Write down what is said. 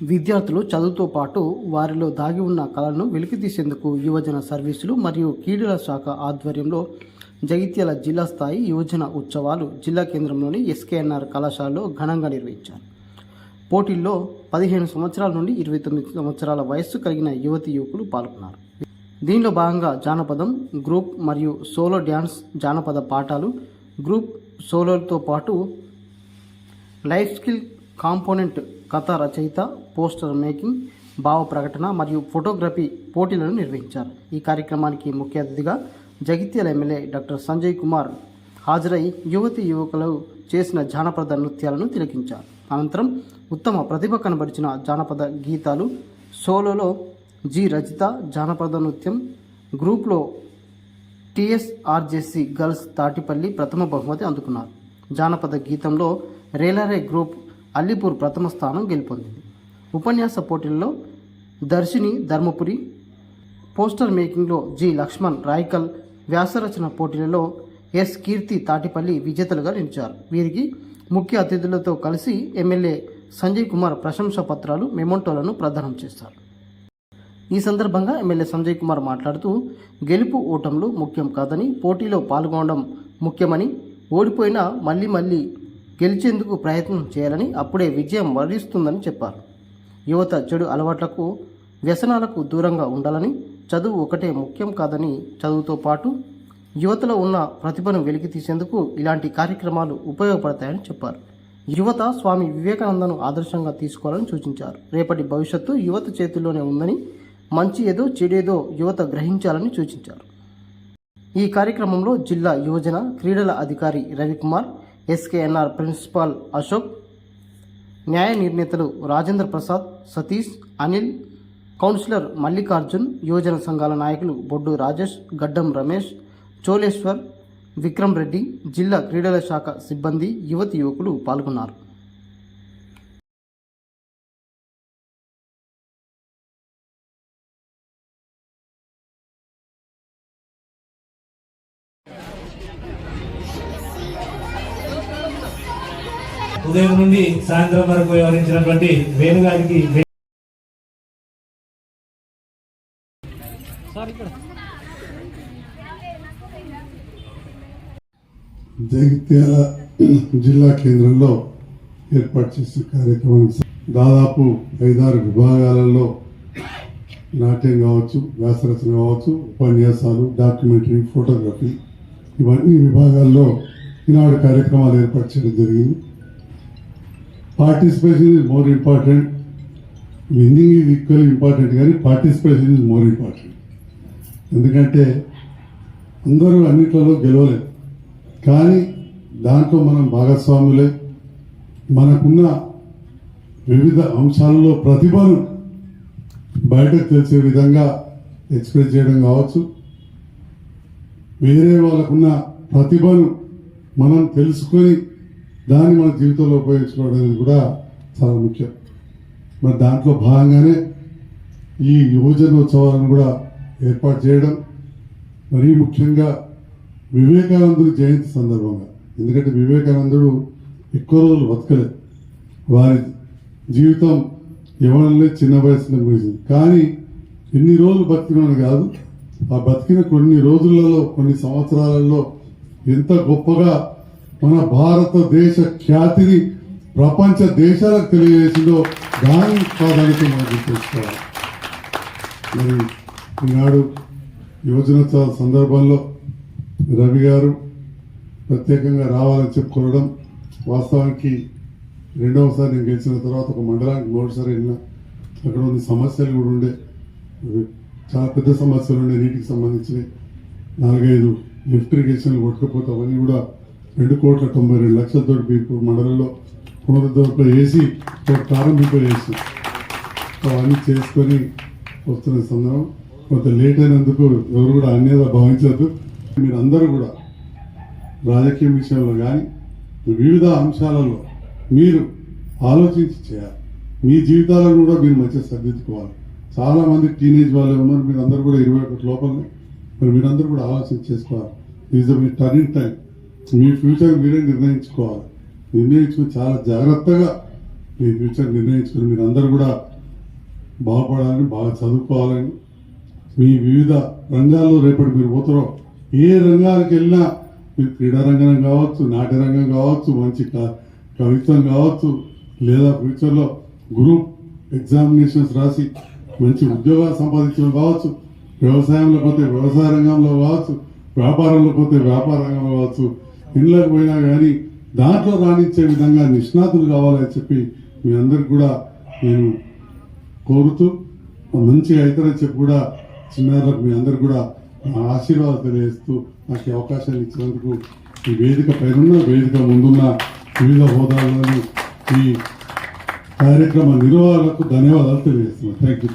విద్యార్థులు చదువుతో పాటు వారిలో దాగి ఉన్న కళలను వెలికితీసేందుకు యువజన సర్వీసులు మరియు క్రీడల శాఖ ఆధ్వర్యంలో జగిత్యాల జిల్లా స్థాయి యువజన ఉత్సవాలు జిల్లా కేంద్రంలోని ఎస్కేఎన్ఆర్ కళాశాలలో ఘనంగా నిర్వహించారు. పోటీల్లో పదిహేను సంవత్సరాల నుండి ఇరవై తొమ్మిది సంవత్సరాల వయస్సు కలిగిన యువతి యువకులు పాల్గొన్నారు. దీనిలో భాగంగా జానపదం గ్రూప్ మరియు సోలో డ్యాన్స్ జానపద పాఠాలు గ్రూప్ సోలోతో పాటు లైఫ్ స్కిల్ కాంపోనెంట్ కథ రచయిత పోస్టర్ మేకింగ్ భావ ప్రకటన మరియు ఫోటోగ్రఫీ పోటీలను నిర్వహించారు. ఈ కార్యక్రమానికి ముఖ్య అతిథిగా జగిత్యాల ఎమ్మెల్యే డాక్టర్ సంజయ్ కుమార్ హాజరై యువతి యువకులు చేసిన జానపద నృత్యాలను తిలకించారు. అనంతరం ఉత్తమ ప్రతిభ కనబరిచిన జానపద గీతాలు సోలోలో జి. రజిత జానపద నృత్యం గ్రూప్లో టిఎస్ఆర్జేసి గర్ల్స్ తాటిపల్లి ప్రథమ బహుమతి అందుకున్నారు. జానపద గీతంలో రేలరే గ్రూప్ అల్లిపూర్ ప్రథమ స్థానం గెలుపొందింది. ఉపన్యాస పోటీల్లో దర్శిని ధర్మపురి పోస్టర్ మేకింగ్లో జి. లక్ష్మణ్ రాయకల్ వ్యాసరచన పోటీలలో ఎస్. కీర్తి తాటిపల్లి విజేతలుగా నిలిచారు. వీరికి ముఖ్య అతిథులతో కలిసి ఎమ్మెల్యే సంజయ్ కుమార్ ప్రశంసా పత్రాలు మెమోంటోలను ప్రదానం చేశారు. ఈ సందర్భంగా ఎమ్మెల్యే సంజయ్ కుమార్ మాట్లాడుతూ గెలుపు ఓటములు ముఖ్యం కాదని పోటీలో పాల్గొనడం ముఖ్యమని ఓడిపోయినా మళ్ళీ మళ్ళీ గెలిచేందుకు ప్రయత్నం చేయాలని అప్పుడే విజయం వరిస్తుందని చెప్పారు. యువత చెడు అలవాట్లకు వ్యసనాలకు దూరంగా ఉండాలని చదువు ఒకటే ముఖ్యం కాదని చదువుతో పాటు యువతలో ఉన్న ప్రతిభను వెలికి తీసేందుకు ఇలాంటి కార్యక్రమాలు ఉపయోగపడతాయని చెప్పారు. యువత స్వామి వివేకానందను ఆదర్శంగా తీసుకోవాలని సూచించారు. రేపటి భవిష్యత్తు యువత చేతుల్లోనే ఉందని మంచి ఏదో చెడేదో యువత గ్రహించాలని సూచించారు. ఈ కార్యక్రమంలో జిల్లా యువజన క్రీడల అధికారి రవికుమార్ ఎస్కేఎన్ఆర్ ప్రిన్సిపాల్ అశోక్ న్యాయ నిర్ణేతలు రాజేంద్ర ప్రసాద్ సతీష్ అనిల్ కౌన్సిలర్ మల్లికార్జున్ యువజన సంఘాల నాయకులు బొడ్డు రాజేష్ గడ్డం రమేష్ చోలేశ్వర్ విక్రమ్ రెడ్డి జిల్లా క్రీడల శాఖ సిబ్బంది యువతి యువకులు పాల్గొన్నారు. ఉదయం నుండి సాయంత్రం వరకు వ్యవహరించినటువంటి వేణుగారికి జగిత్యాల జిల్లా కేంద్రంలో ఏర్పాటు చేసిన కార్యక్రమానికి దాదాపు ఐదారు విభాగాలలో నాట్యం కావచ్చు వ్యాసరచన కావచ్చు ఉపన్యాసాలు డాక్యుమెంటరీ ఫోటోగ్రఫీ ఇవన్నీ విభాగాల్లో ఈనాడు కార్యక్రమాలు ఏర్పాటు చేయడం జరిగింది. Participation is more important winning is equal important కానీ పార్టిసిపేషన్ ఇస్ మోర్ ఇంపార్టెంట్ ఎందుకంటే అందరూ అన్నిట్లలో గెలవలేదు కానీ దాంట్లో మనం భాగస్వాములే. మనకున్న వివిధ అంశాలలో ప్రతిభను బయటకు తెలిసే విధంగా ఎక్స్ప్రెస్ చేయడం కావచ్చు. వేరే వాళ్ళకున్న ప్రతిభను మనం తెలుసుకొని దాన్ని మన జీవితంలో ఉపయోగించుకోవడం అనేది కూడా చాలా ముఖ్యం. మరి దాంట్లో భాగంగానే ఈ యువజనోత్సవాలను కూడా ఏర్పాటు చేయడం మరీ ముఖ్యంగా వివేకానందుడి జయంతి సందర్భంగా. ఎందుకంటే వివేకానందుడు ఎక్కువ రోజులు బతకలేదు. వారి జీవితం యవనంలో చిన్న వయసులో ముగిసింది. కానీ ఎన్ని రోజులు బతికినని కాదు ఆ బతికిన కొన్ని రోజులలో కొన్ని సంవత్సరాలలో ఎంత గొప్పగా మన భారతదేశ ఖ్యాతిని ప్రపంచ దేశాలకు తెలియజేసిందో దాని ప్రాధాన్యత మనం గుర్తించుకోవాలి. మరి ఈనాడు యువజనోత్సవ సందర్భంలో రవి గారు ప్రత్యేకంగా రావాలని చెప్పుకోవడం వాస్తవానికి రెండవసారి నేను గెలిచిన తర్వాత ఒక మండలానికి మూడోసారి వెళ్ళిన అక్కడ ఉన్న సమస్యలు కూడా ఉండే. చాలా పెద్ద సమస్యలు ఉండే. నీటికి సంబంధించినవి. నాలుగైదు లిఫ్ట్ ఇరిగేషన్లు కొట్టుకపోతే. అవన్నీ కూడా రెండు కోట్ల తొంభై రెండు లక్షలతో ఇప్పుడు మండలంలో పునరుద్ధరణలో వేసి ఒక ప్రారంభింపజేసి అవన్నీ చేసుకొని వస్తున్న సందర్భం. కొంత లేట్ అయినందుకు ఎవరు కూడా అన్యత భావించద్దు. మీరు అందరూ కూడా రాజకీయ విషయంలో కానీ వివిధ అంశాలలో మీరు ఆలోచించి చేయాలి. మీ జీవితాలను కూడా మీరు మంచిగా సర్దిద్దుకోవాలి. చాలా మంది టీనేజ్ వాళ్ళే ఉన్నారు. మీరు అందరూ కూడా ఇరవై ఒకటి లోపలనే. మరి మీరందరూ కూడా ఆలోచన చేసుకోవాలి. ఈజ్ మీ టర్నింగ్ టైం మీ ఫ్యూచర్ మీరే నిర్ణయించుకోవాలి. నిర్ణయించుకుని చాలా జాగ్రత్తగా మీ ఫ్యూచర్ నిర్ణయించుకుని మీరు అందరూ కూడా బాగుపడాలని బాగా చదువుకోవాలని మీ వివిధ రంగాల్లో రేపటి మీరు పోతారో ఏ రంగానికి వెళ్ళినా మీరు క్రీడా రంగం కావచ్చు నాట్య రంగం కావచ్చు మంచి క- కవిత్వం కావచ్చు లేదా ఫ్యూచర్లో గ్రూప్ ఎగ్జామినేషన్స్ రాసి మంచి ఉద్యోగాలు సంపాదించడం కావచ్చు వ్యవసాయంలో పోతే వ్యవసాయ రంగంలో కావచ్చు వ్యాపారంలో పోతే వ్యాపార రంగంలో కావచ్చు ఇళ్ళకి పోయినా కానీ దాంట్లో రాణించే విధంగా నిష్ణాతులు కావాలని చెప్పి మీ అందరికి కూడా నేను కోరుతూ మంచిగా అవుతారని చెప్పి కూడా చిన్నారులకు మీ అందరు కూడా నా ఆశీర్వాదాలు తెలియజేస్తూ నాకు ఈ అవకాశాన్ని ఇచ్చినందుకు ఈ వేదిక పైన వేదిక ముందున్న వివిధ హోదాల్లోని ఈ కార్యక్రమ నిర్వాహకులకు ధన్యవాదాలు తెలియజేస్తున్నాను. Thank you